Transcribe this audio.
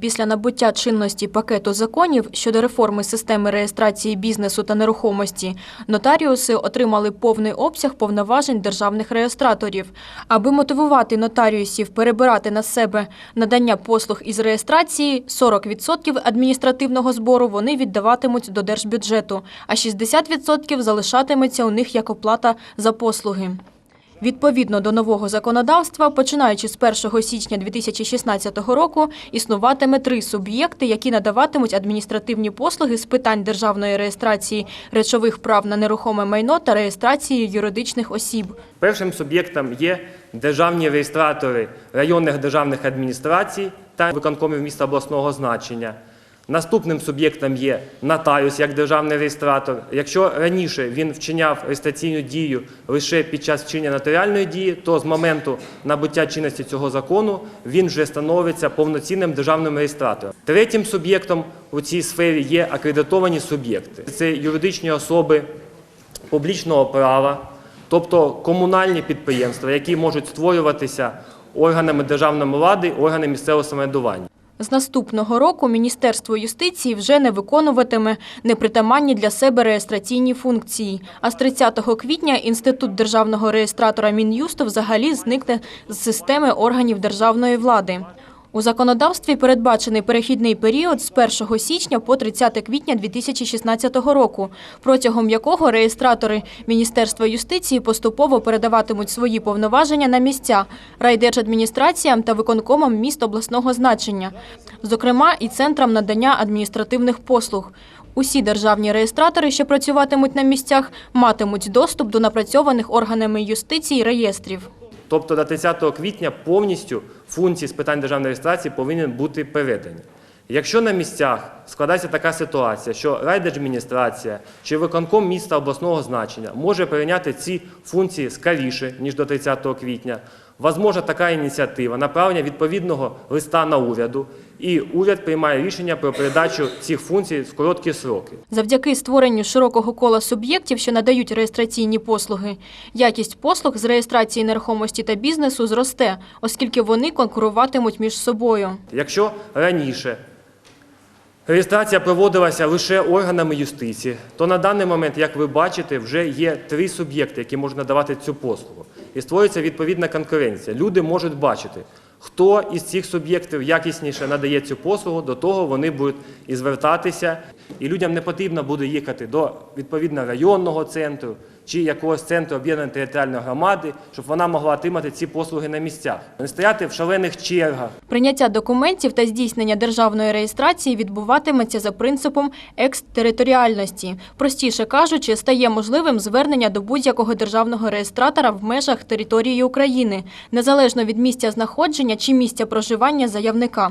Після набуття чинності пакету законів щодо реформи системи реєстрації бізнесу та нерухомості, нотаріуси отримали повний обсяг повноважень державних реєстраторів. Аби мотивувати нотаріусів перебирати на себе надання послуг із реєстрації, 40% адміністративного збору вони віддаватимуть до держбюджету, а 60% залишатиметься у них як оплата за послуги. Відповідно до нового законодавства, починаючи з 1 січня 2016 року, існуватиме три суб'єкти, які надаватимуть адміністративні послуги з питань державної реєстрації речових прав на нерухоме майно та реєстрації юридичних осіб. Першим суб'єктом є державні реєстратори районних державних адміністрацій та виконкомів міста обласного значення. Наступним суб'єктом є нотаріус як державний реєстратор. Якщо раніше він вчиняв реєстраційну дію лише під час вчинення нотаріальної дії, то з моменту набуття чинності цього закону він вже становиться повноцінним державним реєстратором. Третім суб'єктом у цій сфері є акредитовані суб'єкти. Це юридичні особи публічного права, тобто комунальні підприємства, які можуть створюватися органами державної влади, органами місцевого самоврядування. З наступного року Міністерство юстиції вже не виконуватиме непритаманні для себе реєстраційні функції. А з 30 квітня Інститут державного реєстратора Мін'юсту взагалі зникне з системи органів державної влади. У законодавстві передбачений перехідний період з 1 січня по 30 квітня 2016 року, протягом якого реєстратори Міністерства юстиції поступово передаватимуть свої повноваження на місця райдержадміністраціям та виконкомам міст обласного значення, зокрема і центрам надання адміністративних послуг. Усі державні реєстратори, що працюватимуть на місцях, матимуть доступ до напрацьованих органами юстиції реєстрів. Тобто до 30 квітня повністю функції з питань державної реєстрації повинні бути передані. Якщо на місцях складається така ситуація, що райдержадміністрація чи виконком міста обласного значення може прийняти ці функції скоріше, ніж до 30 квітня, возможна така ініціатива направлення відповідного листа на уряду, і уряд приймає рішення про передачу цих функцій в короткі сроки. Завдяки створенню широкого кола суб'єктів, що надають реєстраційні послуги, якість послуг з реєстрації нерухомості та бізнесу зросте, оскільки вони конкуруватимуть між собою. Якщо раніше реєстрація проводилася лише органами юстиції, то на даний момент, як ви бачите, вже є три суб'єкти, які можуть надавати цю послугу. І створюється відповідна конкуренція. Люди можуть бачити, хто із цих суб'єктів якісніше надає цю послугу, до того вони будуть і звертатися. І людям не потрібно буде їхати до відповідно районного центру чи якогось центру об'єднаної територіальної громади, щоб вона могла отримати ці послуги на місцях, не стояти в шалених чергах. Прийняття документів та здійснення державної реєстрації відбуватиметься за принципом екстериторіальності. Простіше кажучи, стає можливим звернення до будь-якого державного реєстратора в межах території України, незалежно від місця знаходження чи місця проживання заявника.